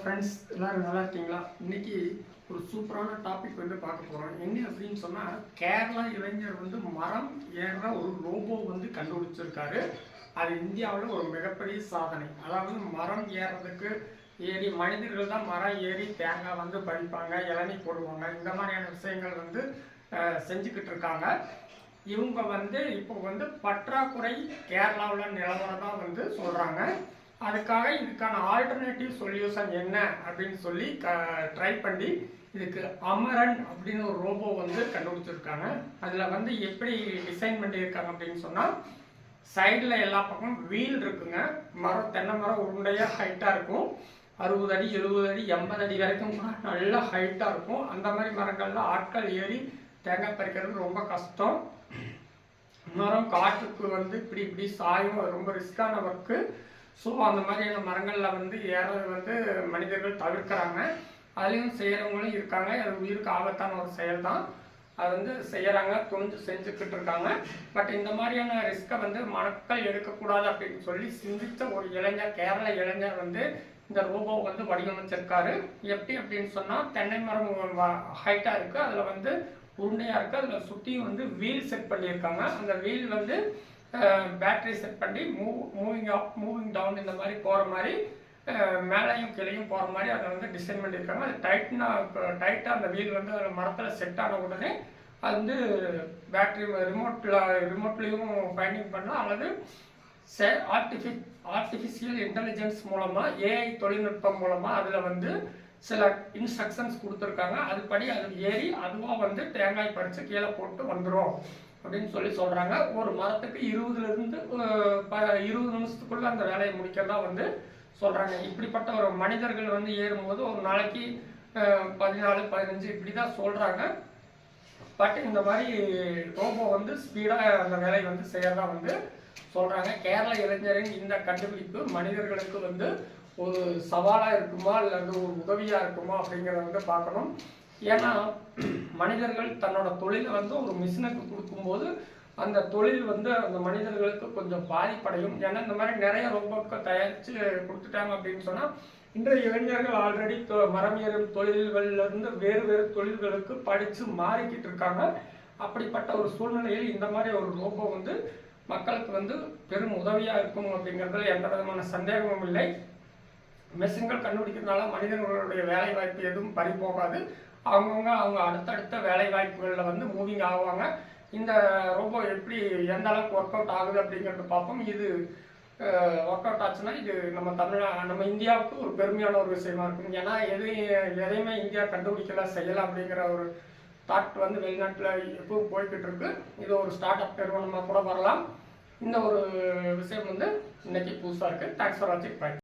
Friends எல்லோரும் நல்லா இருக்கீங்களா? இன்னைக்கு ஒரு சூப்பரான டாபிக் வந்து பார்க்க போகிறோம் என்ன அப்படின்னு சொன்னால் கேரளா இளைஞர் வந்து மரம் ஏறுற ஒரு ரோபோ வந்து கண்டுபிடிச்சிருக்காரு. அது இந்தியாவில் ஒரு மிகப்பெரிய சாதனை. அதாவது மரம் ஏறுறதுக்கு ஏறி மனிதர்கள் தான் மரம் ஏறி தேங்காய் வந்து பறிப்பாங்க இளநீ போடுவாங்க. இந்த மாதிரியான விஷயங்கள் வந்து செஞ்சுக்கிட்டு இருக்காங்க. இவங்க வந்து இப்போ வந்து பற்றாக்குறை கேரளாவில் நிலவரம் தான் வந்து சொல்கிறாங்க அதுக்காக இதுக்கான ஆல்டர்னேட்டிவ் சொல்யூஷன் என்ன அப்படின்னு சொல்லி க ட்ரை பண்ணி இதுக்கு அமரன் அப்படின்னு ஒரு ரோபோ வந்து கண்டுபிடிச்சிருக்காங்க. அதில் வந்து எப்படி டிசைன் பண்ணியிருக்காங்க அப்படின்னு சொன்னால் சைடில் எல்லா பக்கமும் வீல் இருக்குங்க. மரம் தென்னை மரம் உருண்டையாக ஹைட்டாக இருக்கும். அறுபது அடி எழுபது அடி எண்பது அடி வரைக்கும் கூட நல்லா ஹைட்டாக இருக்கும். அந்த மாதிரி மரங்களில் ஆட்கள் ஏறி தேங்காய் பறிக்கிறது ரொம்ப கஷ்டம். மரம் காற்றுக்கு வந்து இப்படி இப்படி சாயும். ரொம்ப ரிஸ்கான ஒர்க்கு ஸோ அந்த மாதிரியான மரங்களில் வந்து ஏறது வந்து மனிதர்கள் தவிர்க்கிறாங்க. அதுலேயும் செய்கிறவங்களும் இருக்காங்க. அது உயிருக்கு ஆபத்தான ஒரு செயல் தான் அது வந்து செய்கிறாங்க துணிஞ்சு செஞ்சுக்கிட்டு இருக்காங்க. பட் இந்த மாதிரியான ரிஸ்க்கை வந்து மக்கள் எடுக்கக்கூடாது அப்படின்னு சொல்லி சிந்தித்த ஒரு இளைஞர் கேரள இளைஞர் வந்து இந்த ரோபோ வந்து வடிவமைச்சிருக்காரு. எப்படி அப்படின்னு சொன்னால் தென்னை மரம் ஹைட்டாக இருக்குது அதில் வந்து உருண்டையாக இருக்குது அதில் சுற்றியும் வந்து வீல் செட் பண்ணியிருக்காங்க. அந்த வீல் வந்து பேட்டரி செட் பண்ணி move moving up moving down இந்த மாதிரி போகிற மாதிரி மேலேயும் கீழையும் போகிற மாதிரி அதை வந்து டிசைன் பண்ணியிருக்காங்க. அது டைட்னா டைட்டாக அந்த வீல் வந்து அதில் மரத்தில் செட் ஆன உடனே அது வந்து பேட்டரி ரிமோட்டில் ரிமோட்லேயும் ஃபைண்டிங் பண்ணலாம். அல்லது சே ஆர்டிஃபி ஆர்டிஃபிஷியல் இன்டெலிஜென்ஸ் மூலமாக ஏஐ தொழில்நுட்பம் மூலமாக அதில் வந்து சில இன்ஸ்ட்ரக்ஷன்ஸ் கொடுத்துருக்காங்க. அதுபடி அது ஏறி அதுவாக வந்து தேங்காய் பறித்து கீழே போட்டு வந்துடும் அப்படின்னு சொல்லி சொல்கிறாங்க ஒரு மரத்துக்கு இருபதுலேருந்து இருபது நிமிஷத்துக்குள்ளே அந்த வேலையை முடிக்கிறதா வந்து சொல்கிறாங்க இப்படிப்பட்ட ஒரு மனிதர்கள் வந்து ஏறும்போது ஒரு நாளைக்கு பதினாலு பதினஞ்சு இப்படி தான் சொல்கிறாங்க பட் இந்த மாதிரி ரோபோ வந்து ஸ்பீடாக அந்த வேலையை வந்து செய்யறதா வந்து சொல்கிறாங்க கேரள இளைஞரின் இந்த கண்டுபிடிப்பு மனிதர்களுக்கு வந்து ஒரு சவாலாக இருக்குமா? இல்லை ஒரு உதவியாக இருக்குமா? அப்படிங்கிறத வந்து பார்க்கணும். ஏன்னா மனிதர்கள் தன்னோட தொழிலை வந்து ஒரு மிஷினுக்கு கொடுக்கும்போது அந்த தொழில் வந்து அந்த மனிதர்களுக்கு கொஞ்சம் பாதிப்படையும். ஏன்னா இந்த மாதிரி நிறைய ரோபோட்கள் தயாரித்து கொடுத்துட்டாங்க அப்படின்னு சொன்னால் இன்றைய இளைஞர்கள் ஆல்ரெடி மரம் ஏறும் தொழில்கள்லேருந்து வேறு வேறு தொழில்களுக்கு படித்து மாறிக்கிட்டு இருக்காங்க. அப்படிப்பட்ட ஒரு சூழ்நிலையில் இந்த மாதிரி ஒரு ரோபோ வந்து மக்களுக்கு வந்து பெரும் உதவியாக இருக்கும் அப்படிங்கிறதுல எந்த விதமான சந்தேகமும் இல்லை. மெஷின்கள் கண்டுபிடிக்கிறதுனால மனிதர்களுடைய வேலை வாய்ப்பு எதுவும் பறி போகாது. அவங்கவுங்க அவங்க அடுத்தடுத்த வேலை வாய்ப்புகளில் வந்து மூவிங் ஆகுவாங்க இந்த ரோபோ எப்படி எந்த அளவுக்கு ஒர்க் அவுட் ஆகுது அப்படிங்கிறது பார்ப்போம். இது ஒர்க் அவுட் ஆச்சுன்னா இது நம்ம தமிழ் நம்ம இந்தியாவுக்கு ஒரு பெருமையான ஒரு விஷயமா இருக்கும். ஏன்னா எது எதையுமே இந்தியா கண்டுபிடிக்கல செய்யலாம் அப்படிங்கிற ஒரு தாட் வந்து வெளிநாட்டில் எப்பவும் போய்கிட்டு இருக்கு. இது ஒரு ஸ்டார்ட் அப் நிறுவனமாக கூட வரலாம். இந்த ஒரு விஷயம் வந்து இன்னைக்கு புதுசாக இருக்குது தேங்க்ஸ் ஃபார் வாட்சிங் பை